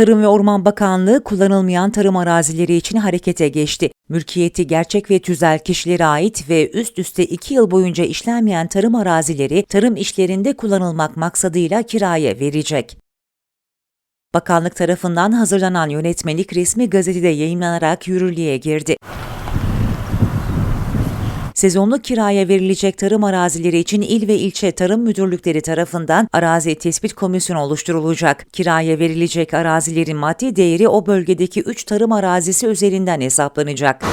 Tarım ve Orman Bakanlığı kullanılmayan tarım arazileri için harekete geçti. Mülkiyeti gerçek ve tüzel kişilere ait ve üst üste 2 yıl boyunca işlenmeyen tarım arazileri tarım işlerinde kullanılmak maksadıyla kiraya verecek. Bakanlık tarafından hazırlanan yönetmelik resmi gazetede yayınlanarak yürürlüğe girdi. Sezonluk kiraya verilecek tarım arazileri için il ve ilçe tarım müdürlükleri tarafından arazi tespit komisyonu oluşturulacak. Kiraya verilecek arazilerin maddi değeri o bölgedeki 3 tarım arazisi üzerinden hesaplanacak.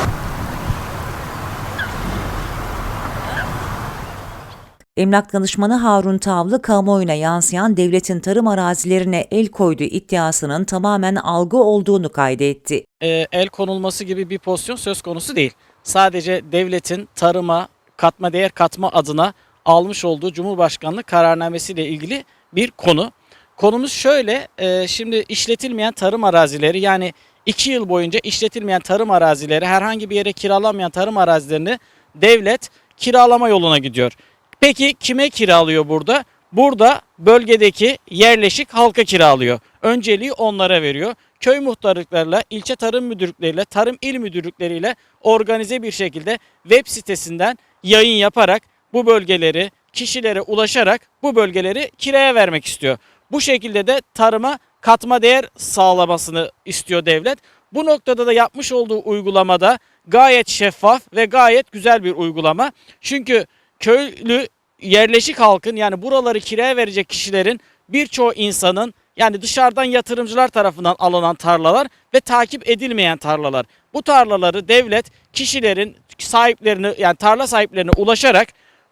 Emlak danışmanı Harun Tavlı, kamuoyuna yansıyan devletin tarım arazilerine el koyduğu iddiasının tamamen algı olduğunu kaydetti. e, el konulması gibi bir pozisyon söz konusu değil. Sadece devletin tarıma katma değer katma adına almış olduğu Cumhurbaşkanlığı kararnamesiyle ilgili bir konu. Konumuz şöyle, e, şimdi işletilmeyen tarım arazileri yani 2 yıl boyunca işletilmeyen tarım arazileri herhangi bir yere kiralanmayan tarım arazilerini devlet kiralama yoluna gidiyor. Peki kime kiralıyor burada? Burada bölgedeki yerleşik halka kiralıyor. Önceliği onlara veriyor. Köy muhtarlıklarıyla, ilçe tarım müdürlükleriyle, tarım il müdürlükleriyle organize bir şekilde web sitesinden yayın yaparak bu bölgeleri kişilere ulaşarak bu bölgeleri kiraya vermek istiyor. Bu şekilde de tarıma katma değer sağlamasını istiyor devlet. Bu noktada da yapmış olduğu uygulamada gayet şeffaf ve gayet güzel bir uygulama. Çünkü köylü yerleşik halkın yani buraları kiraya verecek kişilerin birçoğu insanın yani dışarıdan yatırımcılar tarafından alınan tarlalar ve takip edilmeyen tarlalar. Bu tarlaları devlet kişilerin sahiplerini yani tarla sahiplerine ulaşarak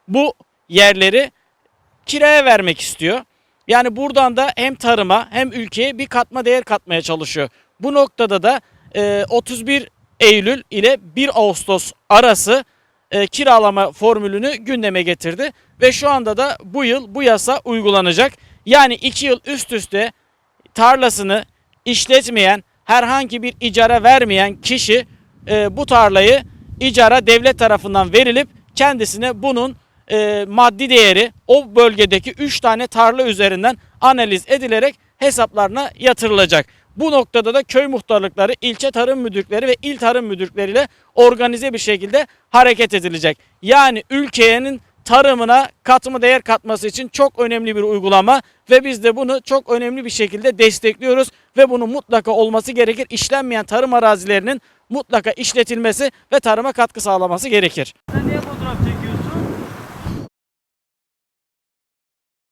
bu yerleri kiraya vermek istiyor. Yani buradan da hem tarıma hem ülkeye bir katma değer katmaya çalışıyor. Bu noktada da e, 31 Eylül ile 1 Ağustos arası e, kiralama formülünü gündeme getirdi ve şu anda da bu yıl bu yasa uygulanacak. Yani 2 yıl üst üste tarlasını işletmeyen, herhangi bir icara vermeyen kişi e, bu tarlayı icara devlet tarafından verilip kendisine bunun e, maddi değeri o bölgedeki 3 tane tarla üzerinden analiz edilerek hesaplarına yatırılacak. Bu noktada da köy muhtarlıkları, ilçe tarım müdürlükleri ve il tarım müdürlükleriyle organize bir şekilde hareket edilecek. Yani ülkenin tarımına katma değer katması için çok önemli bir uygulama ve biz de bunu çok önemli bir şekilde destekliyoruz ve bunun mutlaka olması gerekir. İşlenmeyen tarım arazilerinin mutlaka işletilmesi ve tarıma katkı sağlaması gerekir. Sen niye fotoğraf çekiyorsun?